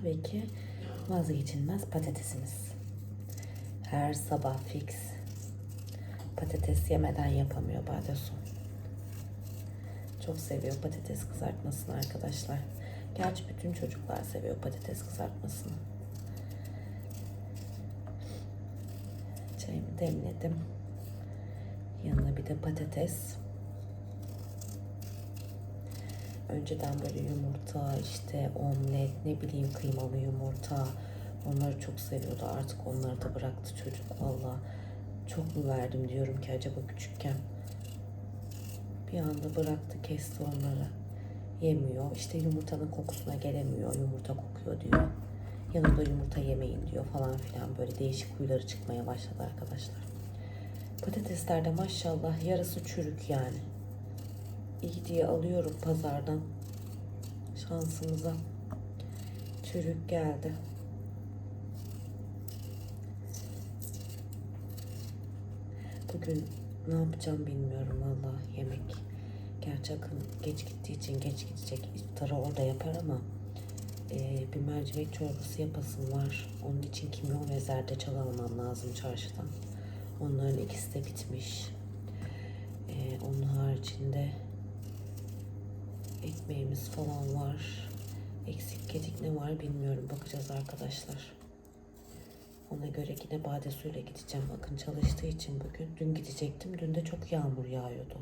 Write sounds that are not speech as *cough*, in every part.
tabii ki vazgeçilmez patatesimiz. Her sabah fix. Patates yemeden yapamıyor Badesu. Çok seviyor patates kızartmasını arkadaşlar. Gerçi bütün çocuklar seviyor patates kızartmasını. Çayımı demledim. Yanına bir de patates. Önceden böyle yumurta, işte omlet, ne bileyim kıymalı yumurta. Onları çok seviyordu. Artık onları da bıraktı çocuk valla. Çok mu verdim diyorum ki acaba küçükken. Bir anda bıraktı, kesti onları. Yemiyor. İşte yumurtanın kokusuna gelemiyor. Yumurta kokuyor diyor. Yanında yumurta yemeyin diyor falan filan. Böyle değişik huyları çıkmaya başladı arkadaşlar. Patateslerde maşallah yarısı çürük yani. İyi diye alıyorum pazardan. Şansımıza. Çürük geldi. Bugün ne yapacağım bilmiyorum valla yemek. Gerçi Akın geç gittiği için geç gidecek. İftarı orada yapar ama e, bir mercimek çorbası yapasım var. Onun için kimyon ve zerdeçal almam lazım çarşıdan. Onların ikisi de bitmiş. E, onun haricinde ekmeğimiz falan var. Eksik gedik ne var bilmiyorum. Bakacağız arkadaşlar. Ona göre yine bade suyla gideceğim. Bakın çalıştığı için bugün. Dün gidecektim. Dün de çok yağmur yağıyordu.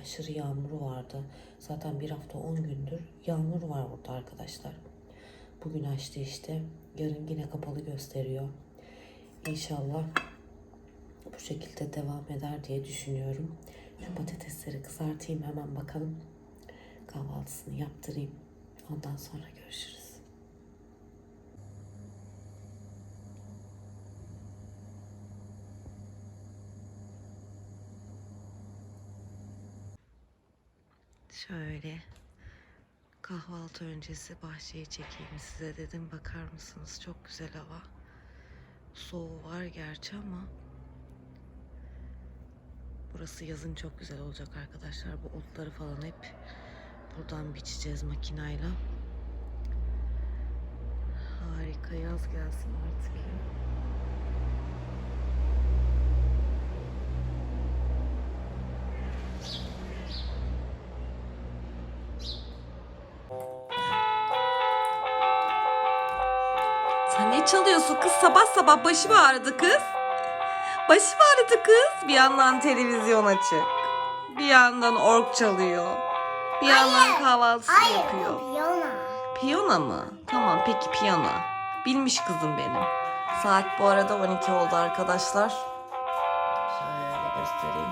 Aşırı yağmuru vardı. Zaten bir hafta 10 gündür yağmur var burada arkadaşlar. Bugün açtı işte. Yarın yine kapalı gösteriyor. İnşallah bu şekilde devam eder diye düşünüyorum. Şu patatesleri kızartayım hemen bakalım. Kahvaltısını yaptırayım. Ondan sonra görüşürüz. Şöyle kahvaltı öncesi bahçeyi çekeyim size dedim. Bakar mısınız? Çok güzel hava. Soğuğu var gerçi ama burası yazın çok güzel olacak arkadaşlar. Bu otları falan hep buradan biçeceğiz makinayla. Harika yaz gelsin artık ya. Sen ne çalıyorsun kız? Sabah sabah başım ağrıdı kız. Başım ağrıdı kız. Bir yandan televizyon açık. Bir yandan ork çalıyor. Bir yandan kahvaltısını yapıyor. Piyona. Piyano mı? Tamam peki piyano. Bilmiş kızım benim. Saat bu arada 12 oldu arkadaşlar. Şöyle göstereyim.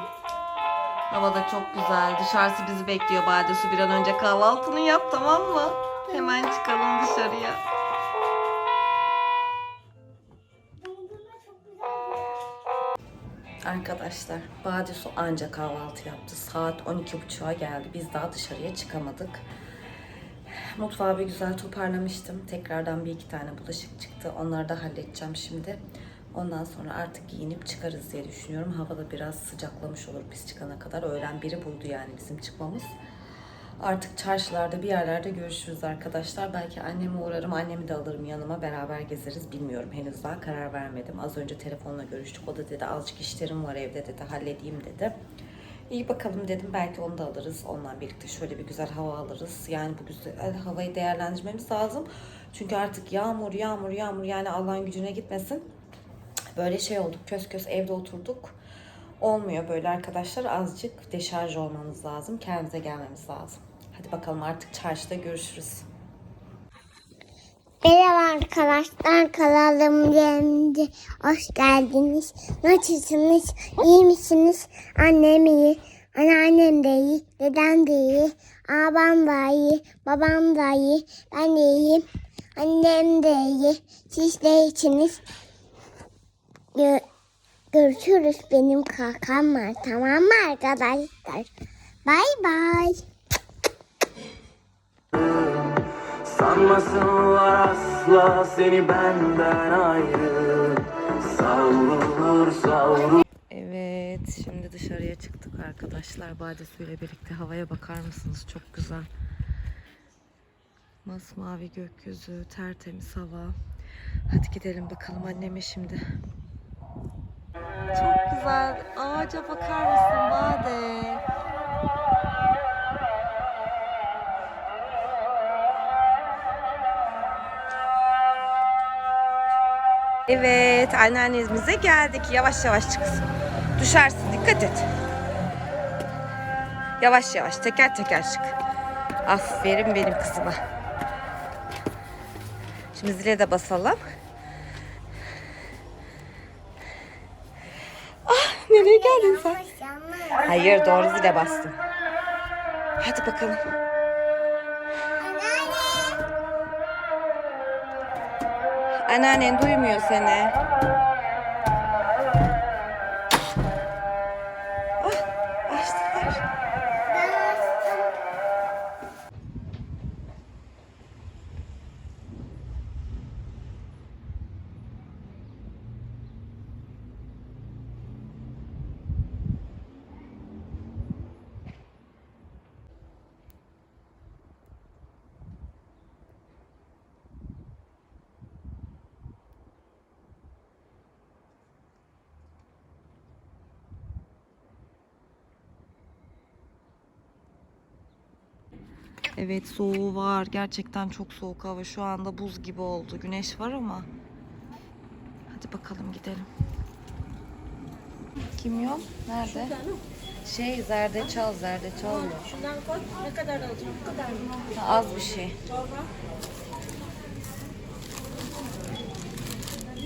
Hava da çok güzel. Dışarısı bizi bekliyor. Badesu bir an önce kahvaltını yap tamam mı? Hemen çıkalım dışarıya. Arkadaşlar Badesu anca kahvaltı yaptı. Saat 12.30'a geldi. Biz daha dışarıya çıkamadık. Mutfağı bir güzel toparlamıştım. Tekrardan bir iki tane bulaşık çıktı. Onları da halledeceğim şimdi. Ondan sonra artık giyinip çıkarız diye düşünüyorum. Hava da biraz sıcaklamış olur biz çıkana kadar. Öğlen biri buldu yani bizim çıkmamız. Artık çarşılarda bir yerlerde görüşürüz arkadaşlar. Belki anneme uğrarım, annemi de alırım yanıma beraber gezeriz. Bilmiyorum henüz daha karar vermedim. Az önce telefonla görüştük. O da dedi azıcık işlerim var evde dedi halledeyim dedi. İyi bakalım dedim belki onu da alırız. Onunla birlikte şöyle bir güzel hava alırız. Yani bu güzel havayı değerlendirmemiz lazım. Çünkü artık yağmur yağmur yağmur yani Allah'ın gücüne gitmesin. Böyle şey olduk kös kös evde oturduk. Olmuyor böyle arkadaşlar. Azıcık deşarj olmamız lazım. Kendimize gelmemiz lazım. Hadi bakalım artık çarşıda görüşürüz. Merhaba arkadaşlar kanalım yerinde hoş geldiniz. Nasılsınız? İyi misiniz? Annem iyi. Anneannem de iyi. Dedem de iyi. Abam da iyi. Babam da iyi. Ben de iyiyim. Annem de iyi. Siz de iyisiniz. Gö- görüşürüz benim kakam var. Tamam mı arkadaşlar? Bay bay. Sanmasınlar asla seni benden ayrı Savrulur savrulur Evet, şimdi dışarıya çıktık arkadaşlar. Badesu ile birlikte havaya bakar mısınız? Çok güzel. Masmavi gökyüzü, tertemiz hava. Hadi gidelim bakalım anneme şimdi. Çok güzel. Ağaca bakar mısın Bade? Evet, anneannemize geldik. Yavaş yavaş çık. Düşersin, dikkat et. Yavaş yavaş, teker teker çık. Aferin benim kızıma. Şimdi zile de basalım. Ah, nereye geldin sen? Hayır, doğru zile bastım. Hadi bakalım. Anneannen duymuyor seni. Ah, açtılar. Evet soğuğu var. Gerçekten çok soğuk hava. Şu anda buz gibi oldu. Güneş var ama. Hadi bakalım gidelim. Kimyon? Nerede? Şey zerdeçal zerdeçal yok. Şundan koy. Ne kadar alacağım? Bu kadar mı? Az bir şey.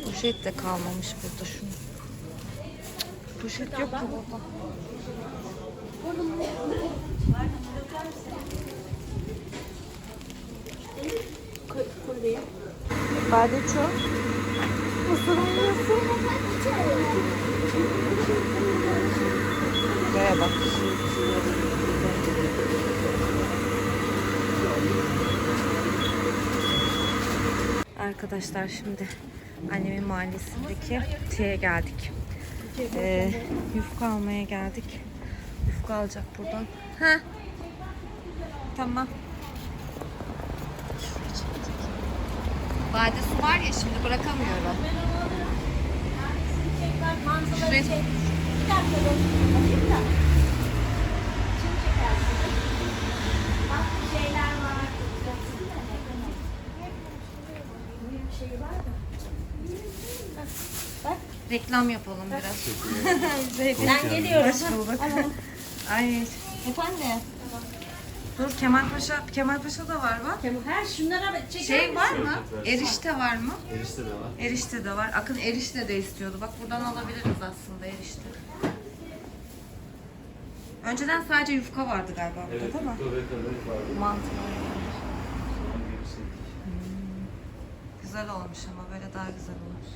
Poşet de kalmamış burada şunu. Poşet yok ki burada. Koy, koyayım. Badeço. Buraya bak. Arkadaşlar şimdi annemin mahallesindeki şeye geldik. Ee, yufka almaya geldik. Yufka alacak buradan. Ha. Tamam. Bade su var ya şimdi bırakamıyorum. Şuraya... Bir dakika dur. Bakayım da. Şimdi çekersin. Bak bir şeyler var. Bir şey var da. Bak. Reklam yapalım biraz. *laughs* Ben geliyorum. Hoş bulduk. Ay. Efendim? Dur Kemal Paşa, Kemal Paşa da var bak. Her şunlara bak. Çeker Şey var mı? Erişte var mı? Erişte de var. Erişte de var. Akın erişte de istiyordu. Bak buradan alabiliriz aslında erişte. Önceden sadece yufka vardı galiba burada değil mi? Börek börek var. Mantı var. Güzel olmuş ama böyle daha güzel olmuş.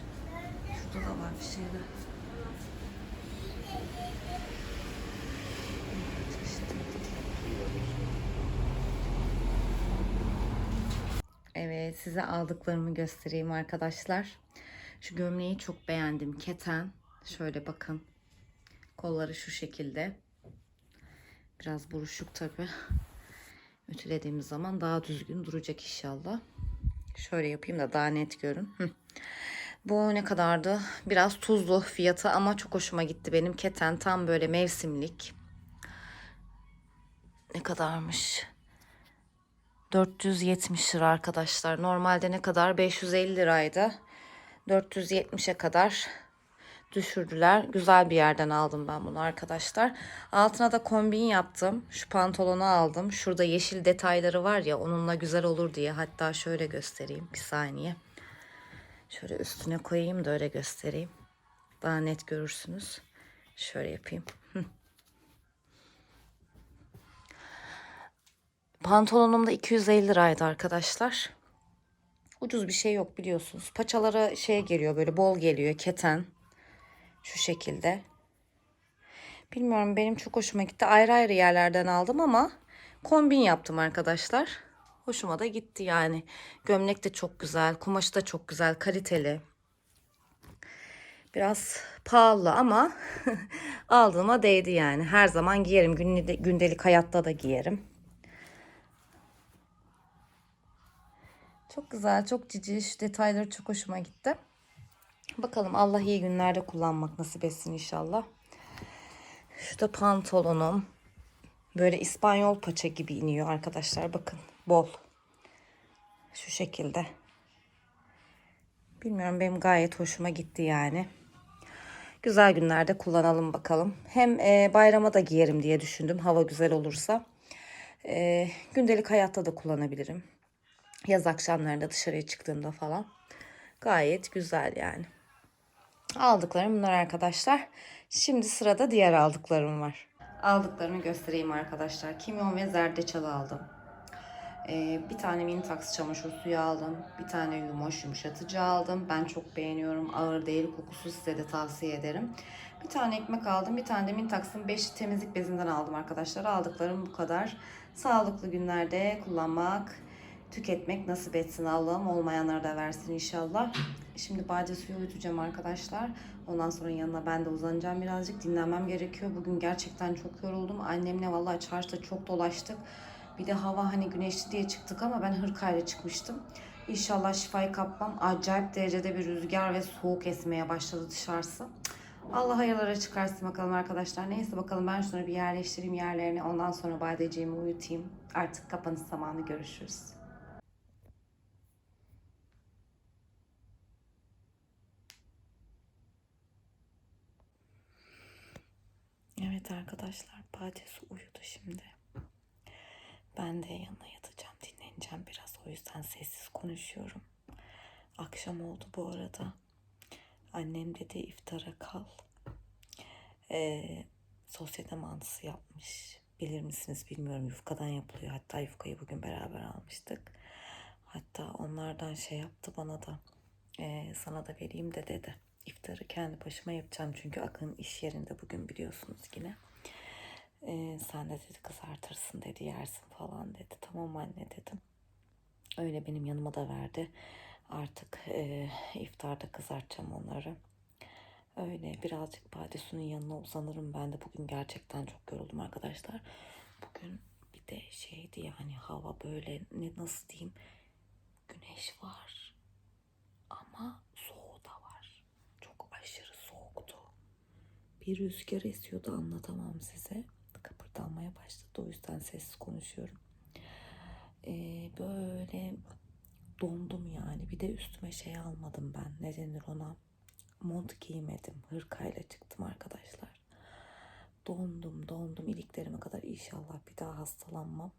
Şurada da var bir şeyler. Evet size aldıklarımı göstereyim arkadaşlar. Şu gömleği çok beğendim. Keten. Şöyle bakın. Kolları şu şekilde. Biraz buruşuk tabi. Ütülediğimiz zaman daha düzgün duracak inşallah. Şöyle yapayım da daha net görün. Bu ne kadardı? Biraz tuzlu fiyatı ama çok hoşuma gitti benim. Keten tam böyle mevsimlik. Ne kadarmış? 470 lira arkadaşlar. Normalde ne kadar? 550 liraydı. 470'e kadar düşürdüler. Güzel bir yerden aldım ben bunu arkadaşlar. Altına da kombin yaptım. Şu pantolonu aldım. Şurada yeşil detayları var ya onunla güzel olur diye. Hatta şöyle göstereyim bir saniye. Şöyle üstüne koyayım da öyle göstereyim. Daha net görürsünüz. Şöyle yapayım. Hı. Pantolonum da 250 liraydı arkadaşlar. Ucuz bir şey yok biliyorsunuz. Paçaları şey geliyor böyle bol geliyor keten. Şu şekilde. Bilmiyorum benim çok hoşuma gitti. Ayrı ayrı yerlerden aldım ama kombin yaptım arkadaşlar. Hoşuma da gitti yani. Gömlek de çok güzel. Kumaşı da çok güzel. Kaliteli. Biraz pahalı ama *laughs* aldığıma değdi yani. Her zaman giyerim. Günde- Gündelik hayatta da giyerim. Çok güzel, çok cici. Şu detayları çok hoşuma gitti. Bakalım Allah iyi günlerde kullanmak nasip etsin inşallah. Şu da pantolonum. Böyle İspanyol paça gibi iniyor arkadaşlar. Bakın bol. Şu şekilde. Bilmiyorum benim gayet hoşuma gitti yani. Güzel günlerde kullanalım bakalım. Hem e, bayrama da giyerim diye düşündüm. Hava güzel olursa. E, gündelik hayatta da kullanabilirim. Yaz akşamlarında dışarıya çıktığımda falan. Gayet güzel yani. Aldıklarım bunlar arkadaşlar. Şimdi sırada diğer aldıklarım var. Aldıklarımı göstereyim arkadaşlar. Kimyon ve zerdeçal aldım. Ee, bir tane Mintax çamaşır suyu aldım. Bir tane Yumoş yumuşatıcı aldım. Ben çok beğeniyorum. Ağır değil, kokusu size de tavsiye ederim. Bir tane ekmek aldım. Bir tane de Mintax'ın 5 temizlik bezinden aldım arkadaşlar. Aldıklarım bu kadar. Sağlıklı günlerde kullanmak, tüketmek nasip etsin Allah'ım. Olmayanlara da versin inşallah. Şimdi badye suyu uyutacağım arkadaşlar. Ondan sonra yanına ben de uzanacağım birazcık. Dinlenmem gerekiyor. Bugün gerçekten çok yoruldum. Annemle vallahi çarşıda çok dolaştık. Bir de hava hani güneşli diye çıktık ama ben hırkayla çıkmıştım. İnşallah şifayı kapmam. Acayip derecede bir rüzgar ve soğuk esmeye başladı dışarısı. Allah hayırlara çıkarsın bakalım arkadaşlar. Neyse bakalım ben şunları bir yerleştireyim yerlerine. Ondan sonra badeciğimi uyutayım. Artık kapanış zamanı görüşürüz. Evet arkadaşlar Badesi uyudu şimdi. Ben de yanına yatacağım dinleneceğim biraz o yüzden sessiz konuşuyorum. Akşam oldu bu arada. Annem dedi iftara kal. Ee, sosyete mantısı yapmış. Bilir misiniz bilmiyorum yufkadan yapılıyor. Hatta yufkayı bugün beraber almıştık. Hatta onlardan şey yaptı bana da. "Ee, sana da vereyim de dedi. İftarı kendi başıma yapacağım çünkü Akın iş yerinde bugün biliyorsunuz yine. Ee, sen de dedi kızartırsın dedi yersin falan dedi. Tamam anne dedim. Öyle benim yanıma da verdi. Artık e, iftarda kızartacağım onları. Öyle birazcık Badesu'nun yanına uzanırım ben de. Bugün gerçekten çok yoruldum arkadaşlar. Bugün bir de şeydi yani hava böyle ne nasıl diyeyim güneş var ama soğuğu da var. Çok aşırı soğuktu. Bir rüzgar esiyordu anlatamam size. Kıpırdanmaya başladı o yüzden sessiz konuşuyorum. Ee, böyle dondum yani. Bir de üstüme şey almadım ben. Ne denir ona? Mont giymedim. Hırkayla çıktım arkadaşlar. Dondum dondum iliklerime kadar inşallah bir daha hastalanmam.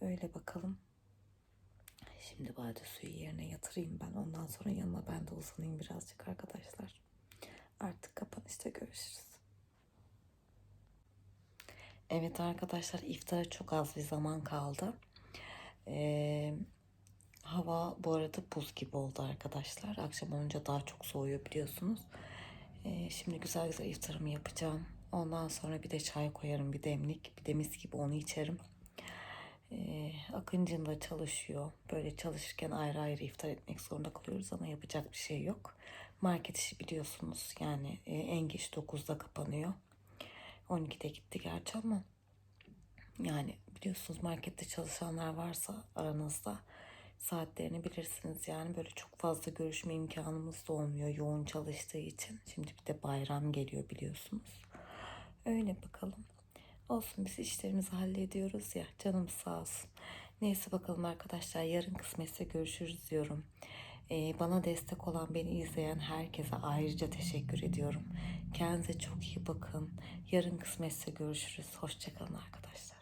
Öyle bakalım. Şimdi bade suyu yerine yatırayım ben. Ondan sonra yanıma ben de uzanayım birazcık arkadaşlar. Artık kapanışta görüşürüz. Evet arkadaşlar iftara çok az bir zaman kaldı. Ee, hava bu arada buz gibi oldu arkadaşlar. Akşam olunca daha çok soğuyor biliyorsunuz. Ee, şimdi güzel güzel iftarımı yapacağım. Ondan sonra bir de çay koyarım bir demlik. Bir de mis gibi onu içerim. Ee, Akıncın da çalışıyor. Böyle çalışırken ayrı ayrı iftar etmek zorunda kalıyoruz ama yapacak bir şey yok. Market işi biliyorsunuz yani e, en geç 9'da kapanıyor. 12'de gitti gerçi ama yani biliyorsunuz markette çalışanlar varsa aranızda saatlerini bilirsiniz. Yani böyle çok fazla görüşme imkanımız da olmuyor yoğun çalıştığı için. Şimdi bir de bayram geliyor biliyorsunuz. Öyle bakalım. Olsun biz işlerimizi hallediyoruz ya canım sağ olsun. Neyse bakalım arkadaşlar yarın kısmetse görüşürüz diyorum. Ee, bana destek olan beni izleyen herkese ayrıca teşekkür ediyorum. Kendinize çok iyi bakın. Yarın kısmetse görüşürüz. Hoşçakalın arkadaşlar.